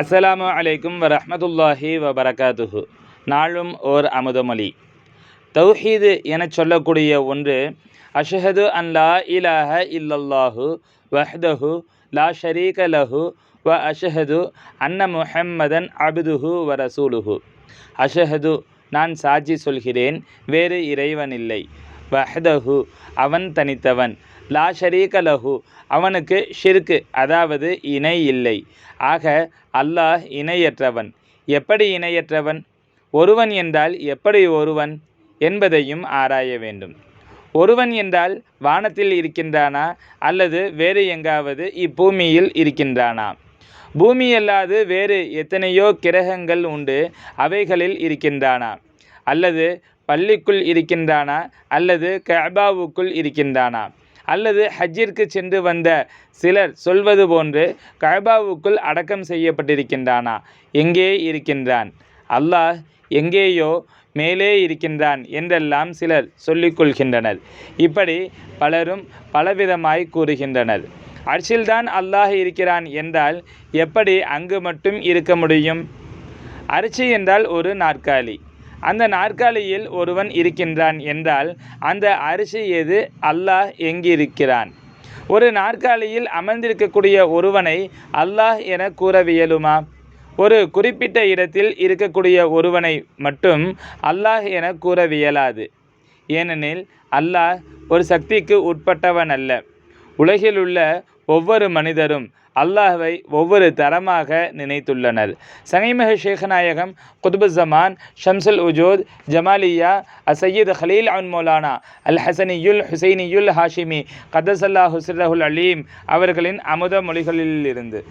அஸ்ஸலாமு அலைக்கும் வரமத்துல்லாஹி வபரகாத்துஹு. நாளும் ஓர் அமுதமொழி தௌஹீது எனச் சொல்லக்கூடிய ஒன்று அஷஹது அன் லா இலாஹ இல்லல்லாஹு வஹ்தஹு லா ஷரீக லஹு வ அஷஹது அன்ன முஹம்மதன் அப்துஹு வ ரசூலுஹு. அஷஹது நான் சாட்சி சொல்கிறேன் வேறு இறைவனில்லை வஹ்தஹு அவன் தனித்தவன். லா ஷரீக லஹு அவனுக்கு ஷிர்கு அதாவது இணை இல்லை. ஆக அல்லாஹ் இணையற்றவன். எப்படி இணையற்றவன்? ஒருவன் என்றால் எப்படி ஒருவன் என்பதையும் ஆராய வேண்டும். ஒருவன் என்றால் வானத்தில் இருக்கின்றானா? அல்லது வேறு எங்காவது இப்பூமியில் இருக்கின்றானா? பூமி அல்லாது வேறு எத்தனையோ கிரகங்கள் உண்டு அவைகளில் இருக்கின்றானா? அல்லது பள்ளிக்குள் இருக்கின்றானா? அல்லது கஅபாவுக்குள் இருக்கின்றானா? அல்லது ஹஜ்ஜிற்கு சென்று வந்த சிலர் சொல்வது போன்று கஅபாவுக்குள் அடக்கம் செய்யப்பட்டிருக்கின்றானா? எங்கே இருக்கின்றான்? அல்லாஹ் எங்கேயோ மேலே இருக்கின்றான் என்றெல்லாம் சிலர் சொல்லிக் கொள்கின்றனர். இப்படி பலரும் பலவிதமாய் கூறுகின்றனர். அர்ஷில்தான் அல்லாஹ் இருக்கிறான் என்றால் எப்படி அங்கு மட்டும் இருக்க முடியும்? அரிசி என்றால் ஒரு நாற்காலி. அந்த நாற்காலியில் ஒருவன் இருக்கின்றான் என்றால் அந்த அரிசி எது? அல்லாஹ் எங்கிருக்கிறான். ஒரு நாற்காலியில் அமர்ந்திருக்கக்கூடிய ஒருவனை அல்லாஹ் என கூறவியலுமா ஒரு குறிப்பிட்ட இடத்தில் இருக்கக்கூடிய ஒருவனை மட்டும் அல்லாஹ் என கூறவியலாது ஏனெனில் அல்லாஹ் ஒரு சக்திக்கு உட்பட்டவன் அல்ல உலகிலுள்ள ஒவ்வொரு மனிதரும் அல்லாஹ்வை ஒவ்வொரு தரமாக நினைத்துள்ளனர். சனைமக ஷேகநாயகம் குதுபுசமான் ஷம்சுல் உஜோத் ஜமாலியா அசையீத் ஹலீல் அன் மௌலானா அல் ஹசனியுல் ஹுசைனியுல் ஹாஷிமி கதசல்லா ஹுஸ்ரஹுல் அலீம் அவர்களின் அமுத மொழிகளிலிருந்து.